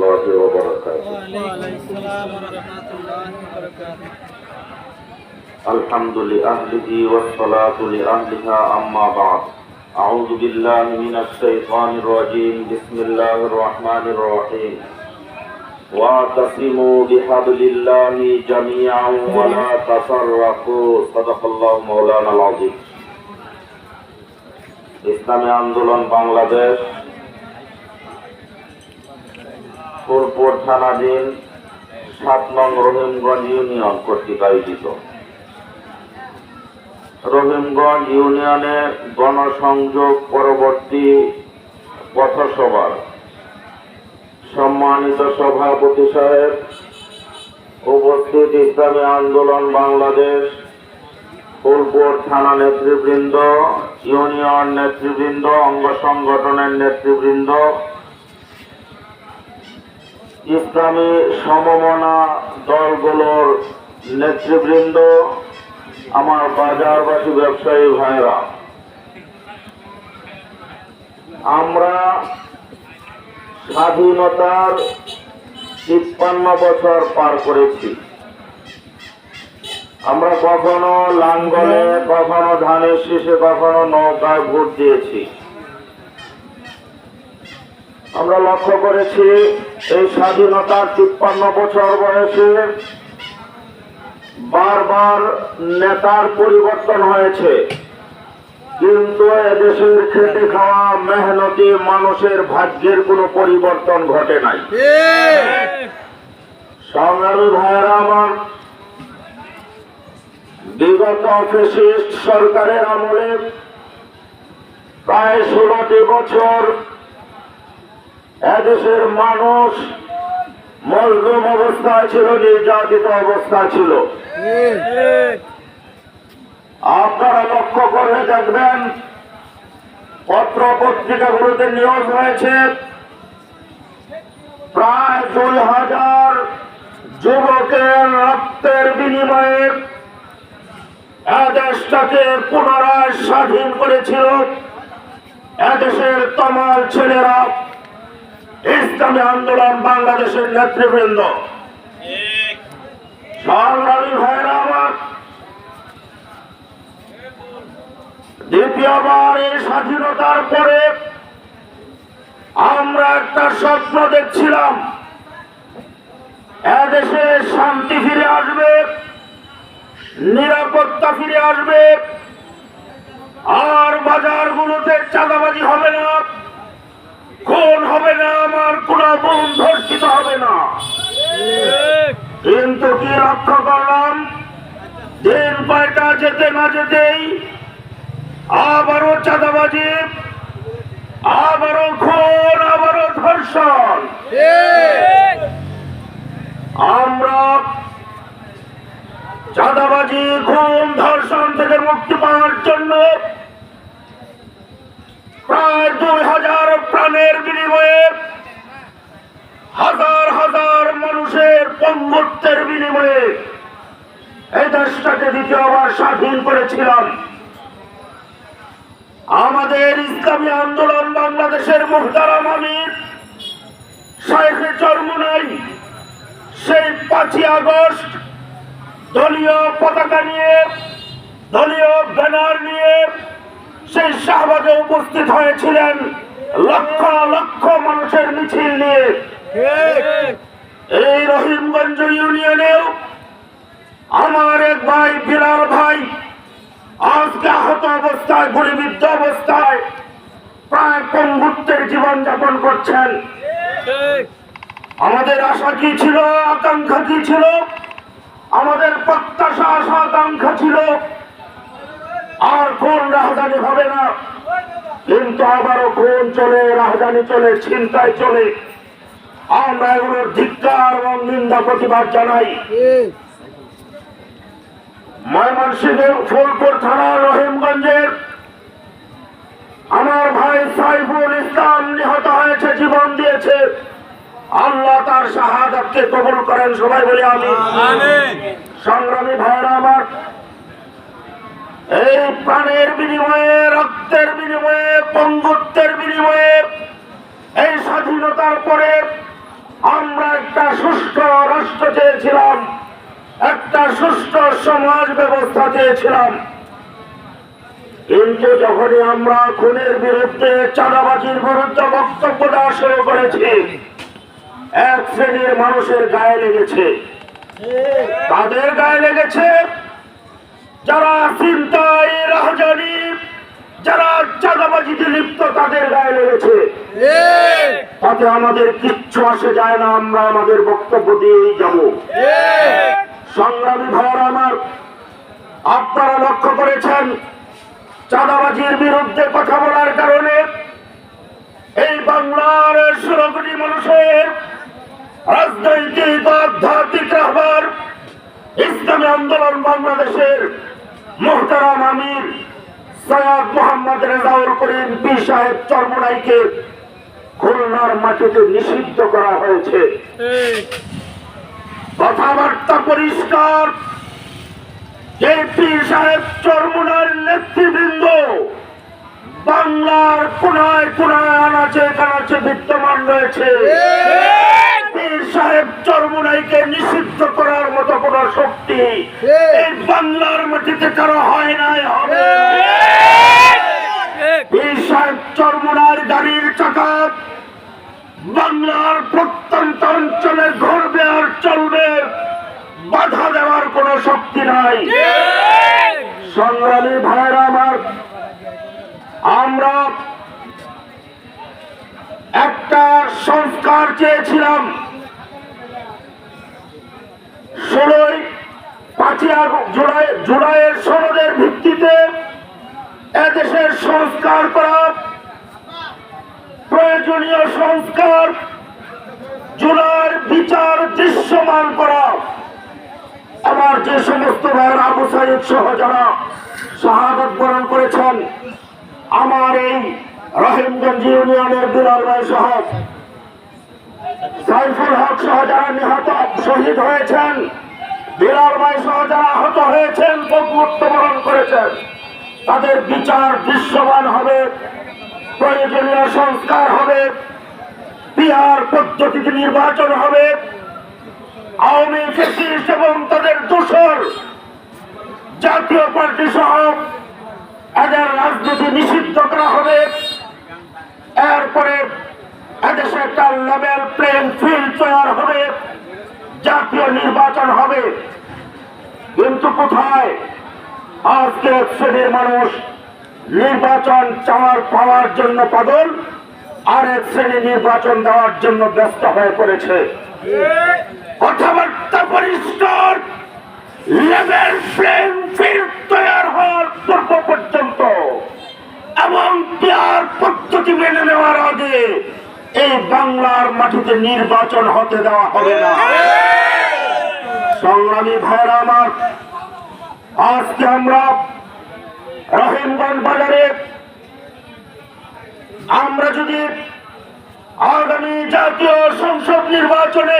الله وبركاته وعليكم السلام ورحمة الله وبركاته الحمد لأهله والصلاة لأهلها أما بعد أعوذ بالله من الشيطان الرجيم بسم الله الرحمن الرحيم واعتصموا بحبل الله جميعا ولا تفرقوا صدق الله مولانا العظيم ইসলামী আন্দোলন বাংলাদেশ ফুলপুর থানাধীন সাত নং রহিমগঞ্জ ইউনিয়ন কর্তৃক আয়োজিত। রহিমগঞ্জ ইউনিয়নে গণসংযোগ পরবর্তী পথসভার সম্মানিত সভাপতি সাহেব, উপস্থিত ইসলামী আন্দোলন বাংলাদেশ ফুলপুর থানা নেতৃবৃন্দ, ইউনিয়ন নেতৃবৃন্দ, অঙ্গ সংগঠনের নেতৃবৃন্দ ইসলামী সমমনা দলগুলোর নেতৃবৃন্দ, আমার বাজারবাসী ব্যবসায়ী ভাইরা আমরা স্বাধীনতার তিপ্পান্ন বছর পার করেছি। আমরা কখনো লাঙ্গলে, কখনো ধানের শীষে, কখনো নৌকায় ভোট দিয়েছি। আমরা লক্ষ্য করেছি এই স্বাধীনতার তিপ্পান্ন বছর বয়সে বারবার নেতার পরিবর্তন হয়েছে। কিন্তু এদেশের খেটে খাওয়া মেহনতি মানুষের ভাগ্যের কোনো পরিবর্তন ঘটে নাই। বিগত ফেসিস্ট সরকারের আমলে প্রায় ষোলোটি বছর এদেশের মানুষ মজলুম অবস্থায় ছিল, নির্যাতিত অবস্থায় ছিল। আপনারা লক্ষ্য করে দেখবেন পত্র পত্রিকাগুলোতে নিয়োগ হয়েছে, প্রায় দুই হাজার যুবকের রক্তের বিনিময়ে এদেশটাকে পুনরায় স্বাধীন করেছিল। এদেশের তমাল ছেলেরা ইসলামী আন্দোলন বাংলাদেশের নেতৃবৃন্দ। সংগ্রামী ভাইরা আমার, দ্বিতীয়বার এই স্বাধীনতার পরে আমরা একটা স্বপ্ন দেখছিলাম, এদেশে শান্তি ফিরে আসবে, নিরাপত্তা ফিরে আসবে, আর বাজারগুলোতে চাঁদাবাজি হবে না। খুন হবে না আমার ধর্ষিত হবে না। কিন্তু কি লক্ষ্য করলাম? দিন কয়টা যেতে না যেতেই আবারও চাঁদাবাজি, আবারও খুন, আবারও ধর্ষণ। আমরা চাঁদাবাজি, খুন, ধর্ষণ থেকে মুক্তি পাওয়ার জন্য প্রায় দুই হাজার প্রাণের বিনিময়ে হাজার হাজার মানুষের পঙ্গুত্বের বিনিময়ে এই দেশটাকে দ্বিতীয়বার স্বাধীন করেছিলাম। আমাদের ইসলামী আন্দোলন বাংলাদেশের মুহতারাম আমির শাহেখে চরমুনাই, সেই পাঁচই আগস্ট দলীয় পতাকা নিয়ে, দলীয় ব্যানার নিয়ে সেই শাহবাগে উপস্থিত হয়েছিলেন লক্ষ লক্ষ মানুষের মিছিল নিয়ে। এই রহিমগঞ্জ ইউনিয়নেও আমার এক ভাই, বিলাল ভাই, আজকে আহত অবস্থায়, গুলিবিদ্ধ অবস্থায় প্রায় পঙ্গুত্বের জীবন যাপন করছেন। আমাদের আশা কি ছিল, আকাঙ্ক্ষা কি ছিল? আমাদের প্রত্যাশা, আশা, আকাঙ্ক্ষা ছিল। আর কোন রাজধানী হবে না। কিন্তু আবারও কোন চলে, রাজধানী চলে চিন্তায় চলে। আমরা এগুলোর ধিক্কার এবং নিন্দা প্রতিবাদ জানাই। ময়মনসিংহের ফুলপুর থানার রহিমগঞ্জের আমার ভাই সাইফুল ইসলাম নিহত হয়েছে জীবন দিয়েছে। আল্লাহ তার শাহাদাতকে কবুল করেন সবাই বলে আমি সংগ্রামী ভাইরা আমার এই প্রাণের বিনিময়ে রক্তের বিনিময়ে পঙ্গুত্বের বিনিময়ে এই স্বাধীনতার পরে আমরা একটা সুষ্ঠ রাষ্ট্র চেয়েছিলাম, একটা সুষ্ঠ সমাজ ব্যবস্থা চেয়েছিলাম। কিন্তু যখনই আমরা খুনের বিরুদ্ধে চাঁদাবাজির বিরুদ্ধে বক্তব্য দেওয়া শুরু করেছি, এক শ্রেণির মানুষের গায়ে লেগেছে। তাদের গায়ে লেগেছে যারা চিন্তায় রাহজানি, যারা চাঁদাবাজিতে লিপ্ত, তাদের গায়ে লেগেছে। তাতে আমাদের কিচ্ছু আসে যায় না, আমরা আমাদের বক্তব্য দিয়েই যাব। সংগ্রামী ভাইয়ার আমার, আপনারা লক্ষ্য করেছেন, চাঁদাবাজির বিরুদ্ধে কথা বলার কারণে এই বাংলার ষোলো মানুষের রাজনৈতিক, আধ্যাত্মিক রাহবার, ইসলামী আন্দোলন বাংলাদেশের মোহতারাম আমির সৈয়দ মোহাম্মদ রেজাউল করিম পি সাহেব চর্মনাইকে খুলনার মাটিতে নিষিদ্ধ করা হয়েছে। কথাবার্তা পরিষ্কার। যে সাহেব চরমুনার নেতৃবৃন্দ। বাংলার কোনায় কোনায় আনাচে কানাচে বিদ্যমান রয়েছে। পীর সাহেব চরমুনাইকে নিষিদ্ধ করার মতো কোন শক্তি এই। বাংলার মাটিতে কারও হয় নাই হবে। চরমুনার চাকা। বাংলার প্রত্যন্ত অঞ্চলে ঘুরবে আর চলবে। বাধা দেওয়ার কোন শক্তি নাই। সংগ্রামী ভাইরা আমার আমরা একটা সংস্কার চেয়েছিলাম। ষোলোই পাঁচই জুলাই জুলাইয়ের সনদের ভিত্তিতে এদেশের সংস্কার করা প্রয়োজনীয় সংস্কার, জুলাইয়ের বিচার দৃশ্যমান করা। আমার যে সমস্ত ভাইয়ের আবু সাইদ সহ যারা শাহাদত বরণ করেছেন, আমার এই রহিমগঞ্জ ইউনিয়নের বিলাল ভাই সহ, সাইফুল হক সহ যারা নিহত, শহীদ হয়েছেন বিলাল ভাই সহ যারা আহত হয়েছেন মৃত্যুবরণ করেছেন। তাদের বিচার দৃশ্যমান হবে, প্রয়োজনীয় সংস্কার হবে, বিহার পদ্ধতিতে নির্বাচন হবে। আওয়ামী ফেসিস্ট এবং তাদের দোষর জাতীয় পার্টি সহ এদের রাজনীতি নিষিদ্ধ করা হবে। এরপরে এদেশে একটা লেভেল প্লেন ফিল্ড তৈরি হবে, জাতীয় নির্বাচন হবে। কিন্তু কোথায় আজকে এক শ্রেণির মানুষ নির্বাচন চাওয়ার পাওয়ার জন্য পাগল আর এক শ্রেণি নির্বাচন দেওয়ার জন্য ব্যস্ত হয়ে পড়েছে। কথাবার্তা পরিষ্কার লেভেল হওয়ার পর্যন্ত এবং এই বাংলার নির্বাচন হতে দেওয়া হবে না। সংগ্রামী ভাইরা আমার আজকে আমরা রহিমগঞ্জ বাজারে, আমরা যদি আগামী জাতীয় সংসদ নির্বাচনে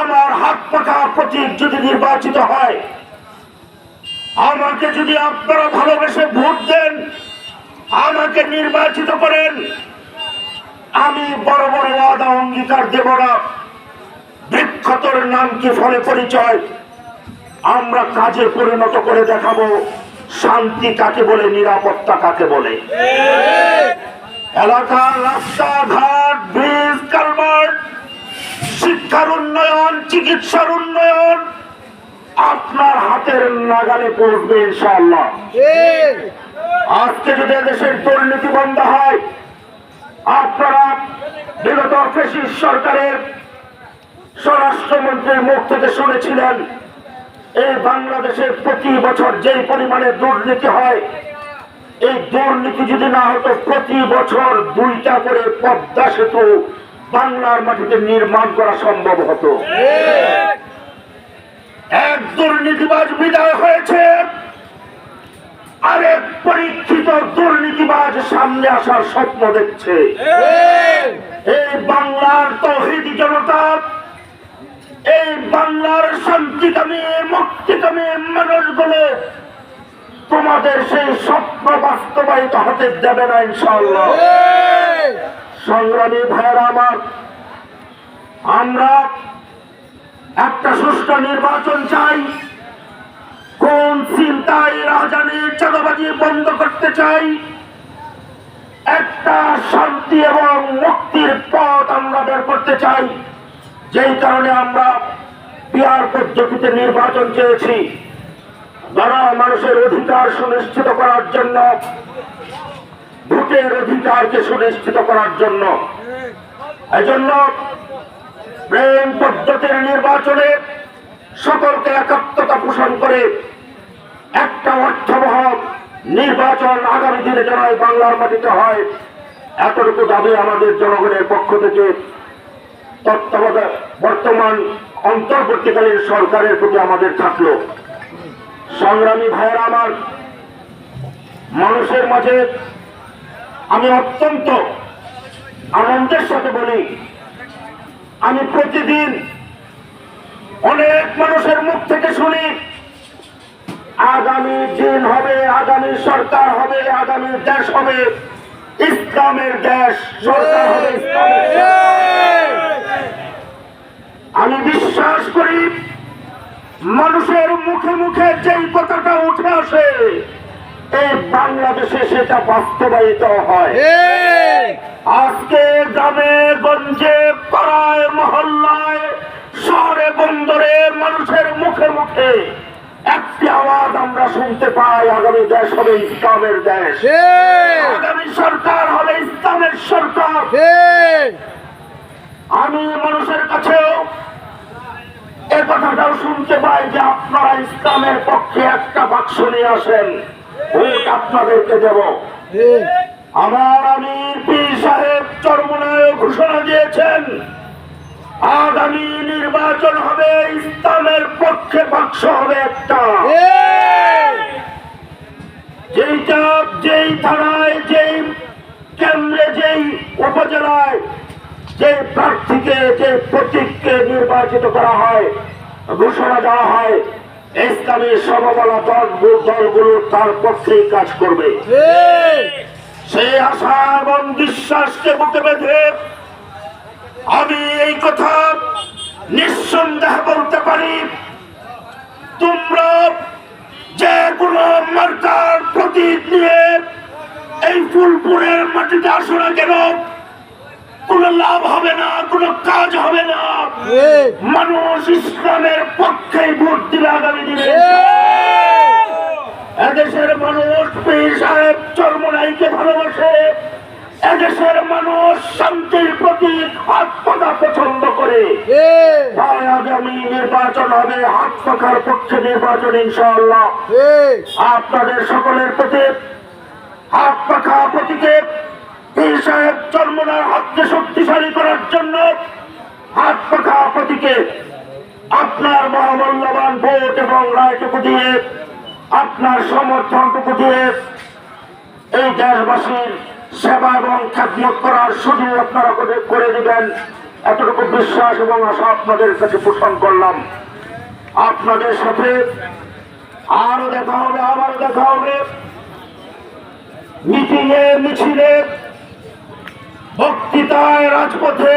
আমার হাত পাখা প্রতীক যদি নির্বাচিত হয়, আমাকে যদি আপনারা ভালোবেসে ভোট দেন, আমাকে নির্বাচিত করেন, আমি বড় বড় ওয়াদা অঙ্গীকার দেব না। বৃক্ষতর নাম কি ফলে পরিচয়। আমরা কাজে পরিণত করে দেখাবো শান্তি কাকে বলে, নিরাপত্তা কাকে বলে। এলাকার রাস্তাঘাট, ব্রিজ কালভার্ট শিক্ষার উন্নয়ন, চিকিৎসার উন্নয়ন, আপনার হাতের নাগালে পড়বে ইনশাআল্লাহ। আজকে যদি দেশের দুর্নীতি বন্ধ হয়, আপনারা বিগত ফেসিস সরকারের স্বরাষ্ট্রমন্ত্রীর মুখ থেকে শুনেছিলেন এই বাংলাদেশের প্রতি বছর যেই পরিমাণে দুর্নীতি হয় এই দুর্নীতি যদি না হতো প্রতি বছর দুইটা করে পদ্মা সেতু বাংলার মাটিতে নির্মাণ করা সম্ভব হতো। এক দুর্নীতিবাজ বিদায় হয়েছে আরেক পরীক্ষিত দুর্নীতিবাজ সামনে আসার স্বপ্ন দেখছে। এই বাংলার তহিদি জনতা এই বাংলার শান্তিকামী, মুক্তিকামী মানুষগুলো তোমাদের সেই স্বপ্ন বাস্তবায়িত হতে দেবে না ইনশাআল্লাহ। সংগ্রামী ভাইয়েরা আমার, আমরা একটা সুষ্ঠু নির্বাচন চাই, কোন চিন্তায় রাজধানীর চাঁদাবাজি বন্ধ করতে চাই, একটা শান্তি এবং মুক্তির পথ আমরা বের করতে চাই। যেই কারণে আমরা বিহার পদ্ধতিতে নির্বাচন চেয়েছি যারা মানুষের অধিকার সুনিশ্চিত করার জন্য, ভোটের অধিকারকে সুনিশ্চিত করার জন্য। এজন্য প্রেম পদ্ধতির নির্বাচনে সকলকে একাত্মতা পোষণ করে একটা অর্থবহ নির্বাচন আগামী দিনে যেন বাংলার মাটিতে হয়, এতটুকু দাবি আমাদের জনগণের পক্ষ থেকে তত্ত্বাবধান বর্তমান অন্তর্বর্তীকালীন সরকারের প্রতি আমাদের থাকল সংগ্রামী ভাইয়েরা আমার, মানুষের মাঝে আমি অত্যন্ত আনন্দের সাথে বলি, আমি প্রতিদিন অনেক মানুষের মুখ থেকে শুনি, আগামী দিন হবে, আগামী সরকার হবে, আগামী দেশ হবে, ইসলামের দেশ, সরকার হবে, ইসলামের। আমি বিশ্বাস করি মানুষের মুখে মুখে যেই কথাটা উঠে আসে এই বাংলাদেশে সেটা বাস্তবায়িত হয়। আজকে গ্রামে গঞ্জে পাড়ায় মহল্লায় শহরে বন্দরে মানুষের মুখে মুখে একটি আওয়াজ আমরা শুনতে পাই আগামী দেশ হবে ইসলামের দেশ। আগামী সরকার হবে ইসলামের সরকার। আমি মানুষের কাছেও এ কথাটাও শুনতে পাই যে আপনারা ইসলামের পক্ষে একটা বাক্স নিয়ে আসেন। আপনাদেরকে দেব। আমির পীর সাহেব চরমনায় ঘোষণা দিয়েছেন, আগামী নির্বাচন হবে, ইসলামের পক্ষে বাক্স হবে একটা। যেইটা যেই থানায়, যেই কেন্দ্রে, যেই উপজেলায় যে প্রার্থীকে, যে প্রতীককে নির্বাচিত করা হয়, ঘোষণা দেওয়া হয়, ইসলামী সমবলা দল দলগুলো তার পক্ষেই কাজ করবে। সেই আশা এবং বিশ্বাসকে বুকে বেঁধে আমি এই কথা নিঃসন্দেহ বলতে পারি, তোমরা যে কোনো মার্কার প্রতীক নিয়ে এই ফুলপুরের মাটিতে আসো না কেন? কোনো লাভ হবে না কোনো কাজ হবে না। মানুষ ইসলামের পক্ষেই ভোট দিবে। আগামী দিনে এদেশের মানুষ পীর সাহেব চর্মনাইকে ভালোবাসে। এদেশের মানুষ শান্তির প্রতি হাত পাকা পছন্দ করে। তাই আগামী নির্বাচন হবে হাত পাখার পক্ষে নির্বাচন ইনশাআল্লাহ। আপনাদের সকলের প্রতি হাত পাখা প্রতীকে পীর সাহেব চর্মনার হাতকে শক্তিশালী করার জন্য হাত পাখা প্রতীকে আপনার মহামূল্যবান ভোট এবং রায়টুকু দিয়ে আপনার সমর্থনটুকু দিয়ে এই দেশবাসীর সেবা এবং খ্যাতমত করার সুযোগ আপনারা করে- দিবেন। এতটুকু বিশ্বাস এবং আশা আপনাদের কাছে পোষণ করলাম। আপনাদের সাথে আরও দেখা হবে, আবারও দেখা হবে। মিটিংয়ে, মিছিলে বক্তৃতায় রাজপথে,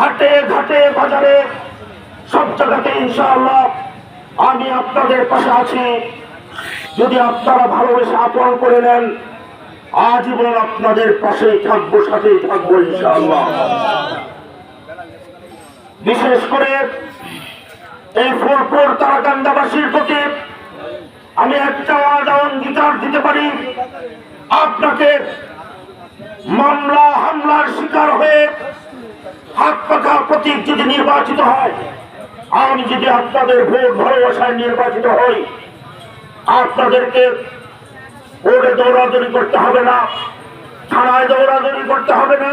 হাটে ঘাটে বাজারে, সব জায়গাতে ইনশাআল্লাহ আমি আপনাদের পাশে আছি। যদি আপনারা ভালোবেসে আপন করে নেন, আজীবন আপনাদের পাশেই থাকব, সাথেই থাকব ইনশাআল্লাহ। বিশেষ করে এই ফুলপুর তারাকান্দাবাসীর প্রতি আমি একটা ওয়াদা অঙ্গীকার দিতে পারি। আপনাকে মামলা হামলার শিকার হয়ে হাত পাখা প্রতীক যদি নির্বাচিত হয়, আমি যদি আপনাদের ভোট ভালোবাসায় নির্বাচিত হই, আপনাদেরকে ভোটে দৌড়াদৌড়ি করতে হবে না, থানায় দৌড়াদৌড়ি করতে হবে না,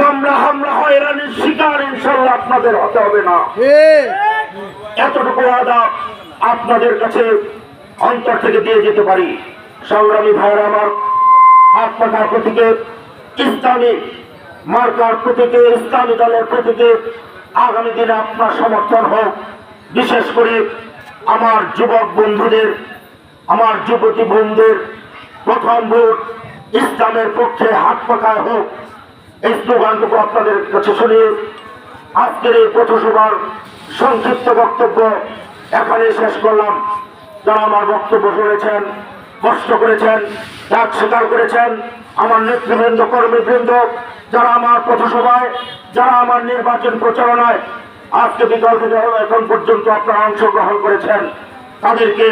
মামলা হামলা হয়রানির শিকার ইনশাল্লাহ আপনাদের হতে হবে না। এতটুকু আদা আপনাদের কাছে অন্তর থেকে দিয়ে যেতে পারি। সংগ্রামী ভাইয়ের আমার হাত পাখার প্রতীকে ইসলামী মার্কার প্রতীকে, ইসলামী দলের প্রতীকে আগামী দিনে আপনার সমর্থন হোক। বিশেষ করে আমার যুবক বন্ধুদের, আমার যুবতী বন্ধুদের প্রথম ভোট ইসলামের পক্ষে হাত পাকায় হোক। এই স্লোগানটুকু আপনাদের কাছে শুনিয়ে আজকের এই পথসভার সংক্ষিপ্ত বক্তব্য এখানে শেষ করলাম। যারা আমার বক্তব্য শুনেছেন কষ্ট করেছেন ত্যাগ স্বীকার করেছেন। আমার নেতৃবৃন্দ, কর্মীবৃন্দ, যারা আমার পথসভায়, যারা আমার নির্বাচন প্রচারণায় আজকে বিকাল থেকে এখন পর্যন্ত আপনারা অংশগ্রহণ করেছেন। তাদেরকে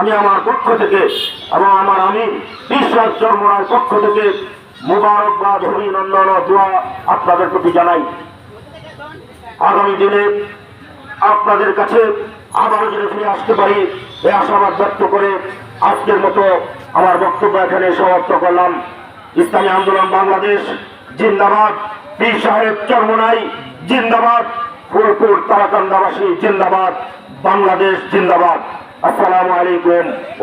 আমি আমার পক্ষ থেকে এবং আমার আমি বিশ্বাস জন্মরার পক্ষ থেকে মোবারকবাদ, অভিনন্দন দোয়া আপনাদের প্রতি জানাই। আগামী দিনে আপনাদের কাছে আবারও যদি ফিরে আসতে পারি এই আশাবাদ ব্যক্ত করে আজকের মতো আমার বক্তব্য এখানে সমাপ্ত করলাম। ইসলামী আন্দোলন বাংলাদেশ, জিন্দাবাদ। পীর সাহেব চর্মনাই, জিন্দাবাদ। ফুলপুর তারাকান্দাবাসী, জিন্দাবাদ। বাংলাদেশ, জিন্দাবাদ। আসসালামু আলাইকুম।